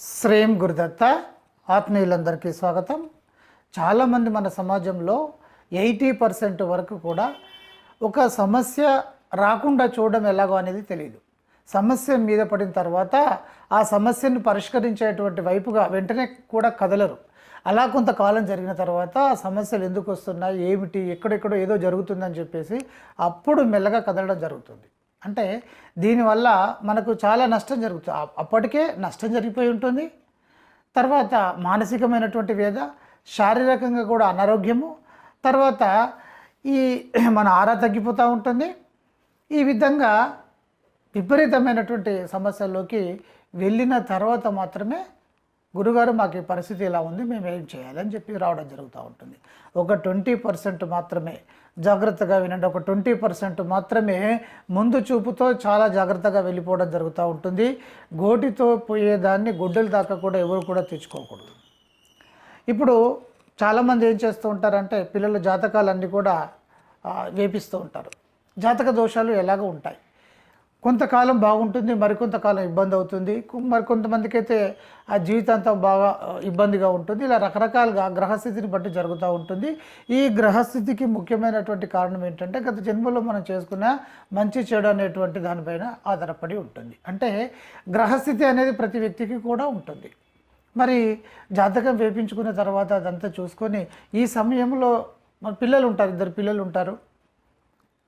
శ్రేయం గురుదత్త ఆత్మీయులందరికీ స్వాగతం. చాలామంది మన సమాజంలో ఎయిటీ పర్సెంట్ వరకు కూడా ఒక సమస్య రాకుండా చూడడం ఎలాగో అనేది తెలియదు సమస్య మీద పడిన తర్వాత ఆ సమస్యను పరిష్కరించేటువంటి వైపుగా వెంటనే కూడా కదలరు. అలా కొంతకాలం జరిగిన తర్వాత సమస్యలు ఎందుకు వస్తున్నాయి ఏమిటి ఎక్కడెక్కడో ఏదో జరుగుతుందని చెప్పేసి అప్పుడు మెల్లగా కదలడం జరుగుతుంది. అంటే దీనివల్ల మనకు చాలా నష్టం జరుగుతుంది అప్పటికే నష్టం జరిగిపోయి ఉంటుంది. తర్వాత మానసికమైనటువంటి వేద శారీరకంగా కూడా అనారోగ్యము. తర్వాత ఈ మన ఆరా తగ్గిపోతూ ఉంటుంది. ఈ విధంగా విపరీతమైనటువంటి సమస్యల్లోకి వెళ్ళిన తర్వాత మాత్రమే గురుగారు మాకు ఈ పరిస్థితి ఇలా ఉంది మేము ఏం చేయాలని చెప్పి రావడం జరుగుతూ ఉంటుంది. ఒక ట్వంటీ పర్సెంట్ మాత్రమే జాగ్రత్తగా వినండి. ఒక ట్వంటీ పర్సెంట్ మాత్రమే ముందు చూపుతో చాలా జాగ్రత్తగా వెళ్ళిపోవడం జరుగుతూ ఉంటుంది. గోటితో పోయేదాన్ని గుడ్డల దాకా కూడా ఎవరు కూడా తెచ్చుకోకూడదు. ఇప్పుడు చాలామంది ఏం చేస్తూ ఉంటారంటే పిల్లల జాతకాలన్నీ కూడా వేపిస్తూ ఉంటారు. జాతక దోషాలు ఎలాగో ఉంటాయి. కొంతకాలం బాగుంటుంది మరికొంతకాలం ఇబ్బంది అవుతుంది. మరికొంతమందికి అయితే ఆ జీవితాంతం బాగా ఇబ్బందిగా ఉంటుంది. ఇలా రకరకాలుగా గ్రహస్థితిని బట్టి జరుగుతూ ఉంటుంది. ఈ గ్రహస్థితికి ముఖ్యమైనటువంటి కారణం ఏంటంటే గత జన్మలో మనం చేసుకున్న మంచి చెడు అనేటువంటి దానిపైన ఆధారపడి ఉంటుంది. అంటే గ్రహస్థితి అనేది ప్రతి వ్యక్తికి కూడా ఉంటుంది. మరి జాతకం వేపించుకున్న తర్వాత అదంతా చూసుకొని ఈ సమయంలో మన పిల్లలు ఉంటారు ఇద్దరు పిల్లలు ఉంటారు.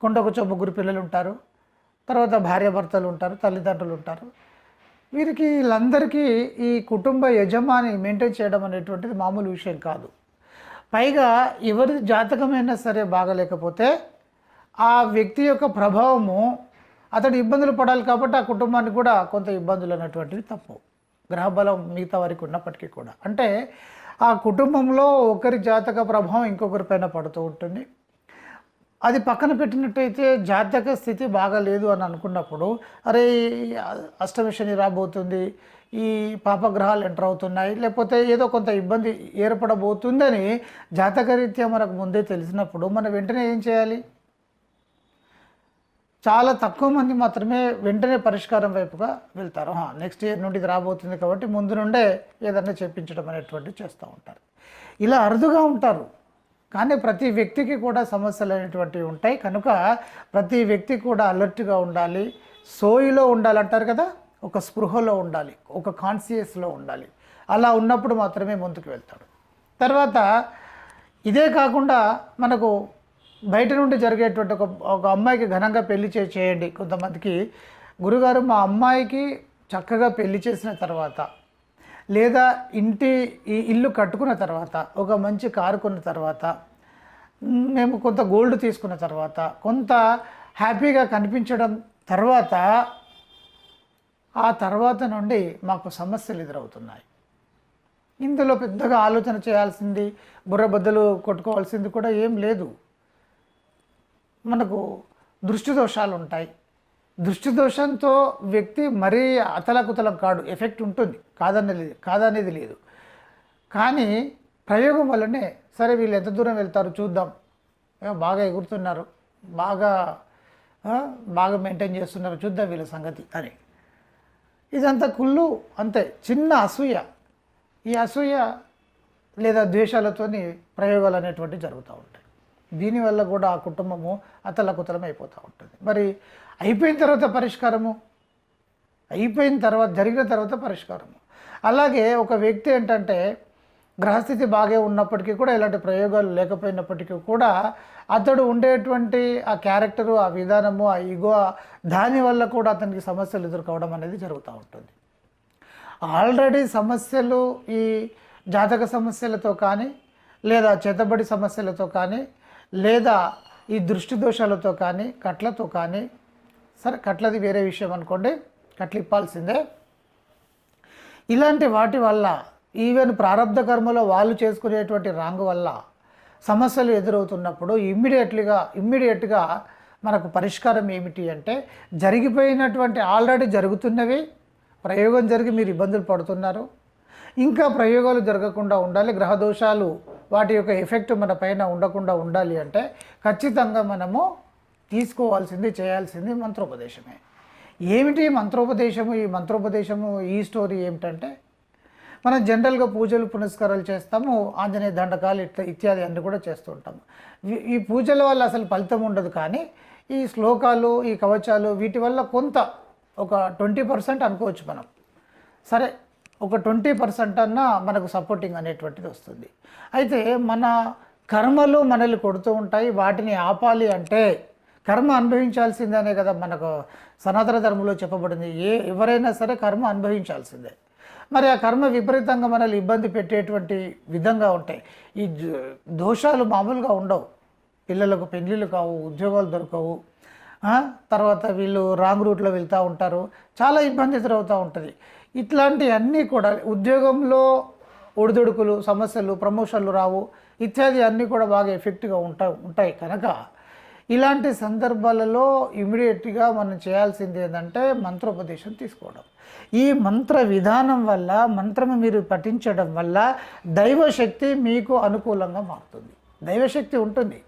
కొండకొచ్చ ముగ్గురు పిల్లలు ఉంటారు. తర్వాత భార్యాభర్తలు ఉంటారు తల్లిదండ్రులు ఉంటారు. వీరికి వీళ్ళందరికీ ఈ కుటుంబ యజమాని మెయింటైన్ చేయడం అనేటువంటిది మామూలు విషయం కాదు. పైగా ఎవరి జాతకమైనా సరే బాగలేకపోతే ఆ వ్యక్తి యొక్క ప్రభావము అతడు ఇబ్బందులు పడాలి కాబట్టి ఆ కుటుంబానికి కూడా కొంత ఇబ్బందులు అనేటువంటివి తప్పు. గ్రహబలం మిగతా వారికి ఉన్నప్పటికీ కూడా. అంటే ఆ కుటుంబంలో ఒకరి జాతక ప్రభావం ఇంకొకరి పైన పడుతూ ఉంటుంది. అది పక్కన పెట్టినట్టయితే జాతక స్థితి బాగాలేదు అని అనుకున్నప్పుడు అరే ఈ అష్టమి శని రాబోతుంది ఈ పాపగ్రహాలు ఎంటర్ అవుతున్నాయి లేకపోతే ఏదో కొంత ఇబ్బంది ఏర్పడబోతుందని జాతకరీత్యా మనకు ముందే తెలిసినప్పుడు మనం వెంటనే ఏం చేయాలి? చాలా తక్కువ మంది మాత్రమే వెంటనే పరిష్కారం వైపుగా వెళ్తారు. నెక్స్ట్ ఇయర్ నుండి ఇది రాబోతుంది కాబట్టి ముందు నుండే ఏదన్నా చెప్పించడం అనేటువంటివి చేస్తూ ఉంటారు. ఇలా అరుదుగా ఉంటారు. కానీ ప్రతి వ్యక్తికి కూడా సమస్యలు అనేటువంటివి ఉంటాయి. కనుక ప్రతి వ్యక్తి కూడా అలర్ట్గా ఉండాలి. సోయిలో ఉండాలంటారు కదా ఒక స్పృహలో ఉండాలి ఒక కాన్షియస్లో ఉండాలి. అలా ఉన్నప్పుడు మాత్రమే ముందుకు వెళ్తాడు. తర్వాత ఇదే కాకుండా మనకు బయట నుండి జరిగేటువంటి ఒక ఒక అమ్మాయికి ఘనంగా పెళ్ళి చే చేయండి కొంతమందికి. గురుగారు మా అమ్మాయికి చక్కగా పెళ్ళి చేసిన తర్వాత లేదా ఇంటి ఈ ఇల్లు కట్టుకున్న తర్వాత ఒక మంచి కారు కొన్న తర్వాత మేము కొంత గోల్డ్ తీసుకున్న తర్వాత కొంత హ్యాపీగా కనిపించడం తర్వాత ఆ తర్వాత నుండి మాకు సమస్యలు ఎదురవుతున్నాయి. ఇందులో పెద్దగా ఆలోచన చేయాల్సింది బుర్రబద్దలు కొట్టుకోవాల్సింది కూడా ఏం లేదు. మనకు దృష్టి దోషాలు ఉంటాయి దృష్టి దోషంతో వ్యక్తి మరీ అతలకుతలం కాడు ఎఫెక్ట్ ఉంటుంది. కాదనేది కాదనేది లేదు. కానీ ప్రయోగం వల్లనే సరే వీళ్ళు ఎంత దూరం వెళ్తారు చూద్దాం. బాగా ఎగురుతున్నారు బాగా బాగా మెయింటైన్ చేస్తున్నారు చూద్దాం వీళ్ళ సంగతి అని. ఇదంతా కుళ్ళు అంతే. చిన్న అసూయ. ఈ అసూయ లేదా ద్వేషాలతోని ప్రయోగాలు అనేటువంటివి జరుగుతూ ఉంటాయి. దీనివల్ల కూడా ఆ కుటుంబము అతలకుతలం అయిపోతూ ఉంటుంది. మరి అయిపోయిన తర్వాత పరిష్కారము? అయిపోయిన తర్వాత జరిగిన తర్వాత పరిష్కారము. అలాగే ఒక వ్యక్తి ఏంటంటే గ్రహస్థితి బాగా ఉన్నప్పటికీ కూడా ఇలాంటి ప్రయోగాలు లేకపోయినప్పటికీ కూడా అతడు ఉండేటువంటి ఆ క్యారెక్టరు ఆ విధానము ఆ ఈగో దానివల్ల కూడా అతనికి సమస్యలు ఎదుర్కోవడం అనేది జరుగుతూ ఉంటుంది. ఆల్రెడీ సమస్యలు ఈ జాతక సమస్యలతో కానీ లేదా చేతబడి సమస్యలతో కానీ లేదా ఈ దృష్టి దోషాలతో కానీ కట్లతో కానీ సరే కట్లది వేరే విషయం అనుకోండి కట్లు ఇప్పాల్సిందే. ఇలాంటి వాటి వల్ల ఈవెన్ ప్రారంభ కర్మలో వాళ్ళు చేసుకునేటువంటి రాంగ్ వల్ల సమస్యలు ఎదురవుతున్నప్పుడు ఇమ్మీడియట్లీగా ఇమ్మీడియట్గా మనకు పరిష్కారం ఏమిటి అంటే జరిగిపోయినటువంటి ఆల్రెడీ జరుగుతున్నవి ప్రయోగం జరిగి మీరు ఇబ్బందులు పడుతున్నారు. ఇంకా ప్రయోగాలు జరగకుండా ఉండాలి గ్రహ దోషాలు వాటి యొక్క ఎఫెక్ట్ మన పైన ఉండకుండా ఉండాలి అంటే ఖచ్చితంగా మనము తీసుకోవాల్సింది చేయాల్సింది మంత్రోపదేశమే. ఏమిటి మంత్రోపదేశము? ఈ మంత్రోపదేశము ఈ స్టోరీ ఏమిటంటే మనం జనరల్గా పూజలు పునస్కారాలు చేస్తాము ఆంజనేయ దండకాలు ఇట్లా ఇత్యాది అన్నీ కూడా చేస్తూ ఉంటాము. ఈ- ఈ పూజల వల్ల అసలు ఫలితం ఉండదు కానీ ఈ శ్లోకాలు ఈ కవచాలు వీటి వల్ల కొంత ఒక ట్వంటీ పర్సెంట్ అనుకోవచ్చు మనం. సరే ఒక ట్వంటీ పర్సెంట్ అన్నా మనకు సపోర్టింగ్ అనేటువంటిది వస్తుంది. అయితే మన కర్మలు మనల్ని కొడుతూ ఉంటాయి వాటిని ఆపాలి అంటే కర్మ అనుభవించాల్సిందేనే కదా మనకు సనాతన ధర్మంలో చెప్పబడింది. ఏ ఎవరైనా సరే కర్మ అనుభవించాల్సిందే. మరి ఆ కర్మ విపరీతంగా మనల్ని ఇబ్బంది పెట్టేటువంటి విధంగా ఉంటాయి. ఈ దోషాలు మామూలుగా ఉండవు. పిల్లలకు పెళ్ళిళ్ళు కావు ఉద్యోగాలు దొరకవు. తర్వాత వీళ్ళు రాంగ్ రూట్లో వెళ్తూ ఉంటారు. చాలా ఇబ్బంది ఎదురవుతూ ఉంటుంది. ఇట్లాంటివన్నీ కూడా ఉద్యోగంలో ఒడిదుడుకులు సమస్యలు ప్రమోషన్లు రావు. ఇత్యాది అన్నీ కూడా బాగా ఎఫెక్ట్గా ఉంటా ఉంటాయి. కనుక ఇలాంటి సందర్భాలలో ఇమీడియట్గా మనం చేయాల్సింది ఏంటంటే మంత్రోపదేశం తీసుకోవడం. ఈ మంత్ర విధానం వల్ల మంత్రము మీరు పఠించడం వల్ల దైవశక్తి మీకు అనుకూలంగా మారుతుంది. దైవశక్తి ఉంటుంది.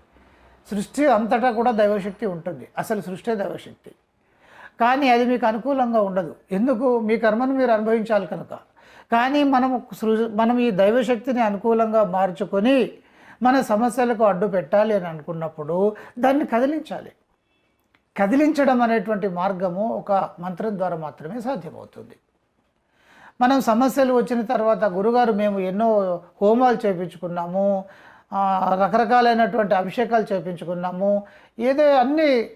సృష్టి అంతటా కూడా దైవశక్తి ఉంటుంది. అసలు సృష్టి దైవశక్తి. కానీ అది మీకు అనుకూలంగా ఉండదు. ఎందుకు? మీ కర్మను మీరు అనుభవించాలి కనుక. కానీ మనం సృ మనం ఈ దైవశక్తిని అనుకూలంగా మార్చుకొని మన సమస్యలకు అడ్డు పెట్టాలి అని అనుకున్నప్పుడు దాన్ని కదిలించాలి. కదిలించడం అనేటువంటి మార్గము ఒక మంత్రం ద్వారా మాత్రమే సాధ్యమవుతుంది. మనం సమస్యలు వచ్చిన తర్వాత గురుగారు మేము ఎన్నో హోమాలు చేయించుకున్నాము రకరకాలైనటువంటి అభిషేకాలు చేయించుకున్నాము ఏదో అన్నీ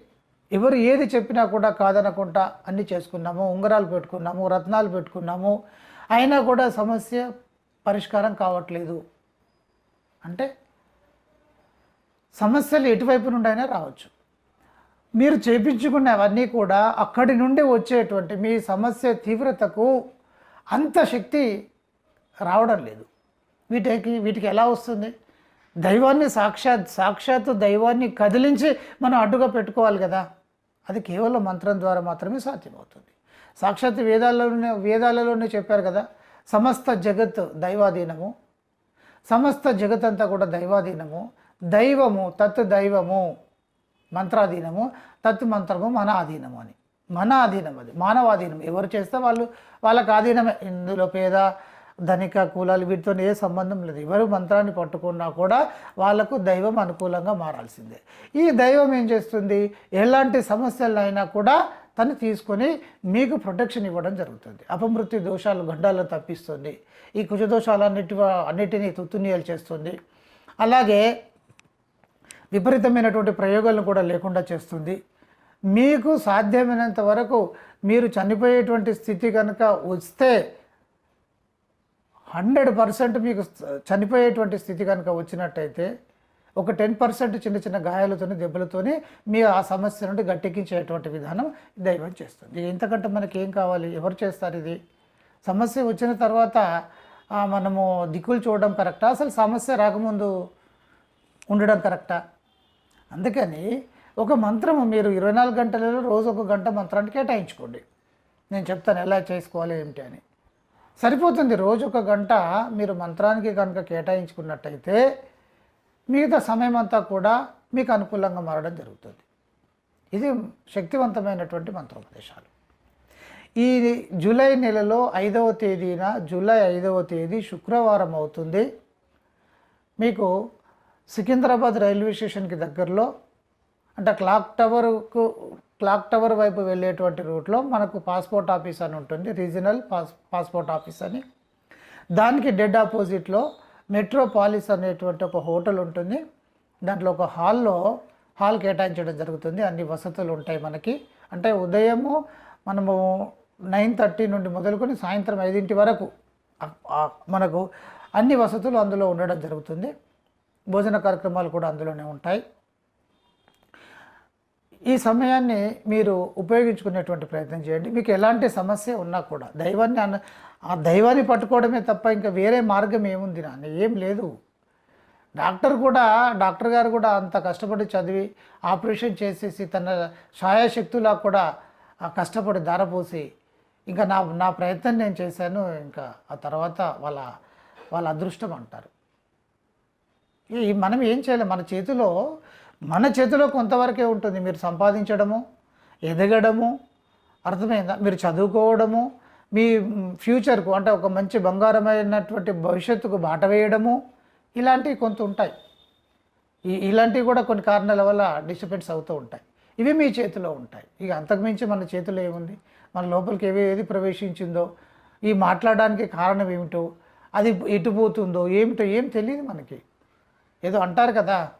ఎవరు ఏది చెప్పినా కూడా కాదనకుండా అన్నీ చేసుకున్నాము ఉంగరాలు పెట్టుకున్నాము రత్నాలు పెట్టుకున్నాము. అయినా కూడా సమస్య పరిష్కారం కావట్లేదు. అంటే సమస్యలు ఎటువైపు నుండి అయినా రావచ్చు. మీరు చేపించుకున్నవన్నీ కూడా అక్కడి నుండి వచ్చేటువంటి మీ సమస్య తీవ్రతకు అంత శక్తి రావడం లేదు. వీటికి వీటికి ఎలా వస్తుంది? దైవాన్ని సాక్షాత్ సాక్షాత్తు దైవాన్ని కదిలించి మనం అడ్డుగా పెట్టుకోవాలి కదా. అది కేవలం మంత్రం ద్వారా మాత్రమే సాధ్యమవుతుంది. సాక్షాత్ వేదాలలోనే వేదాలలోనే చెప్పారు కదా సమస్త జగత్ దైవాధీనము. సమస్త జగత్ అంతా కూడా దైవాధీనము. దైవము తత్ దైవము మంత్రాధీనము తత్ మంత్రము మన ఆధీనము అని. మన అధీనం అది. మానవాధీనం. ఎవరు చేస్తే వాళ్ళు వాళ్ళకి ఆధీనమే. ఇందులో పేద ధనిక కులాలు వీటితో ఏ సంబంధం లేదు. ఎవరు మంత్రాన్ని పట్టుకున్నా కూడా వాళ్ళకు దైవం అనుకూలంగా మారాల్సిందే. ఈ దైవం ఏం చేస్తుంది? ఎలాంటి సమస్యలైనా కూడా తను తీసుకొని మీకు ప్రొటెక్షన్ ఇవ్వడం జరుగుతుంది. అపమృత్యు దోషాలు గండాలను తప్పిస్తుంది. ఈ కుజదోషాలన్నిటి అన్నిటినీ తుత్తునీయలు చేస్తుంది. అలాగే విపరీతమైనటువంటి ప్రయోగాలను కూడా లేకుండా చేస్తుంది. మీకు సాధ్యమైనంత వరకు మీరు చనిపోయేటువంటి స్థితి కనుక వస్తే హండ్రెడ్ పర్సెంట్ మీకు చనిపోయేటువంటి స్థితి కనుక వచ్చినట్టయితే ఒక టెన్ పర్సెంట్ చిన్న చిన్న గాయాలతోని దెబ్బలతోని మీ ఆ సమస్య నుండి గట్టెక్కించేటువంటి విధానం దైవం చేస్తుంది. ఇంతకంటే మనకి ఏం కావాలి? ఎవరు చేస్తారు ఇది? సమస్య వచ్చిన తర్వాత మనము దిక్కులు చూడడం కరెక్టా? అసలు సమస్య రాకముందు ఉండడం కరెక్టా? అందుకని ఒక మంత్రము మీరు ఇరవై నాలుగు గంటలలో రోజు ఒక గంట మంత్రాన్ని కేటాయించుకోండి. నేను చెప్తాను ఎలా చేసుకోవాలి ఏమిటి అని. సరిపోతుంది రోజు ఒక గంట మీరు మంత్రానికి కనుక కేటాయించుకున్నట్టయితే మిగతా సమయం అంతా కూడా మీకు అనుకూలంగా మారడం జరుగుతుంది. ఇది శక్తివంతమైనటువంటి మంత్రోపదేశాలు. ఈ జూలై నెలలో ఐదవ తేదీన జూలై ఐదవ తేదీ శుక్రవారం అవుతుంది. మీకు సికింద్రాబాద్ రైల్వే స్టేషన్కి దగ్గరలో అంటే క్లాక్ టవర్కు క్లాక్ టవర్ వైపు వెళ్ళేటువంటి రూట్లో మనకు పాస్పోర్ట్ ఆఫీస్ అని ఉంటుంది రీజనల్ పాస్ పాస్పోర్ట్ ఆఫీస్ అని. దానికి డెడ్ ఆపోజిట్లో మెట్రోపాలిస్ అనేటువంటి ఒక హోటల్ ఉంటుంది. దాంట్లో ఒక హాల్లో హాల్ కేటాయించడం జరుగుతుంది. అన్ని వసతులు ఉంటాయి మనకి. అంటే ఉదయము మనము నైన్ థర్టీ నుండి మొదలుకొని సాయంత్రం ఐదింటి వరకు మనకు అన్ని వసతులు అందులో ఉండడం జరుగుతుంది. భోజన కార్యక్రమాలు కూడా అందులోనే ఉంటాయి. ఈ సమయాన్ని మీరు ఉపయోగించుకునేటువంటి ప్రయత్నం చేయండి. మీకు ఎలాంటి సమస్య ఉన్నా కూడా దైవాన్ని అన్న ఆ దైవాన్ని పట్టుకోవడమే తప్ప ఇంకా వేరే మార్గం ఏముంది నాన్న? ఏం లేదు. డాక్టర్ కూడా డాక్టర్ గారు కూడా అంత కష్టపడి చదివి ఆపరేషన్ చేసేసి తన ఛాయాశక్తులా కూడా కష్టపడి ధారపోసి ఇంకా నా నా ప్రయత్నం నేను చేశాను. ఇంకా ఆ తర్వాత వాళ్ళ వాళ్ళ అదృష్టం అంటారు. ఈ మనం ఏం చేయలేం? మన చేతిలో మన చేతిలో కొంతవరకే ఉంటుంది. మీరు సంపాదించడము ఎదగడము అర్థమైందా? మీరు చదువుకోవడము మీ ఫ్యూచర్కు అంటే ఒక మంచి బంగారమైనటువంటి భవిష్యత్తుకు బాట వేయడము ఇలాంటివి కొంత ఉంటాయి. ఈ ఇలాంటివి కూడా కొన్ని కారణాల వల్ల డిస్టర్బెన్స్ అవుతూ ఉంటాయి. ఇవి మీ చేతిలో ఉంటాయి. ఇక అంతకుమించి మన చేతిలో ఏముంది? మన లోపలికి ఏవి ఏది ప్రవేశించిందో ఈ మాట్లాడడానికి కారణం ఏమిటో అది ఎటు పోతుందో ఏమిటో ఏం తెలియదు మనకి. ఏదో అంటారు కదా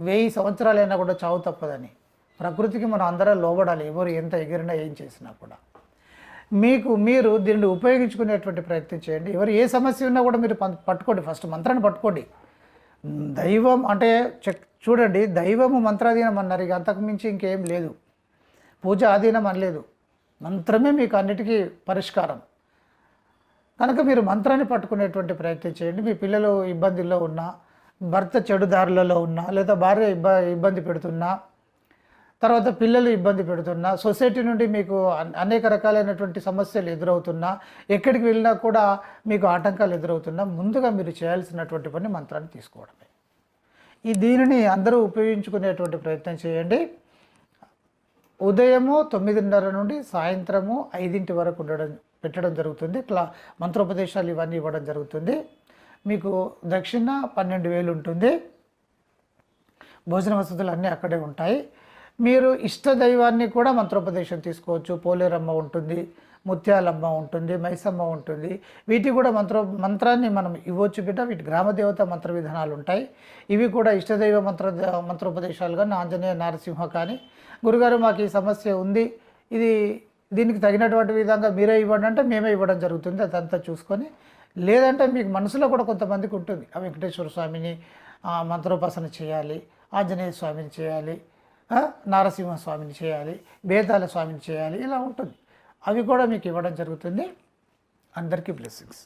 వెయ్యి సంవత్సరాలైనా కూడా చావు తప్పదని. ప్రకృతికి మనం అందరం లోబడాలి ఎవరు ఎంత ఎగిరినా ఏం చేసినా కూడా. మీకు మీరు దీన్ని ఉపయోగించుకునేటువంటి ప్రయత్నం చేయండి. ఎవరు ఏ సమస్య ఉన్నా కూడా మీరు పం- పట్టుకోండి. ఫస్ట్ మంత్రాన్ని పట్టుకోండి. దైవం అంటే చెక్ చూడండి దైవము మంత్రాధీనం అన్నారు. ఇక అంతకు మించి ఇంకేం లేదు. పూజ ఆధీనం అనలేదు. మంత్రమే మీకు అన్నిటికీ పరిష్కారం. కనుక మీరు మంత్రాన్ని పట్టుకునేటువంటి ప్రయత్నం చేయండి. మీ పిల్లలు ఇబ్బందుల్లో ఉన్నా భర్త చెడు దారులలో ఉన్నా లేదా భార్య ఇబ్బ ఇబ్బంది పెడుతున్నా తర్వాత పిల్లలు ఇబ్బంది పెడుతున్నా సొసైటీ నుండి మీకు అనేక రకాలైనటువంటి సమస్యలు ఎదురవుతున్నా ఎక్కడికి వెళ్ళినా కూడా మీకు ఆటంకాలు ఎదురవుతున్నా ముందుగా మీరు చేయాల్సినటువంటి పని మంత్రాన్ని తీసుకోవడమే. ఈ దీనిని అందరూ ఉపయోగించుకునేటువంటి ప్రయత్నం చేయండి. ఉదయము తొమ్మిదిన్నర నుండి సాయంత్రము ఐదింటి వరకు ఉండడం పెట్టడం జరుగుతుంది. క్లా మంత్రోపదేశాలు ఇవన్నీ ఇవ్వడం జరుగుతుంది. మీకు దక్షిణ పన్నెండు వేలు ఉంటుంది. భోజన వసతులు అన్నీ అక్కడే ఉంటాయి. మీరు ఇష్ట దైవాన్ని కూడా మంత్రోపదేశం తీసుకోవచ్చు. పోలేరమ్మ ఉంటుంది ముత్యాలమ్మ ఉంటుంది మైసమ్మ ఉంటుంది. వీటి కూడా మంత్ర మంత్రాన్ని మనం ఇవ్వచ్చు బిడ్డ. వీటి గ్రామదేవత మంత్ర విధానాలు ఉంటాయి. ఇవి కూడా ఇష్టదైవ మంత్ర మంత్రోపదేశాలు కానీ ఆంజనేయ నారసింహ కానీ గురుగారు మాకు ఈ సమస్య ఉంది. ఇది దీనికి తగినటువంటి విధంగా మీరే ఇవ్వండి అంటే మేమే ఇవ్వడం జరుగుతుంది అదంతా చూసుకొని. లేదంటే మీకు మనసులో కూడా కొంతమందికి ఉంటుంది. ఆ వెంకటేశ్వర స్వామిని మంత్రోపాసన చేయాలి ఆంజనేయ స్వామిని చేయాలి నారసింహ స్వామిని చేయాలి బేతాల స్వామిని చేయాలి ఇలా ఉంటుంది. అవి కూడా మీకు ఇవ్వడం జరుగుతుంది. అందరికీ బ్లెస్సింగ్స్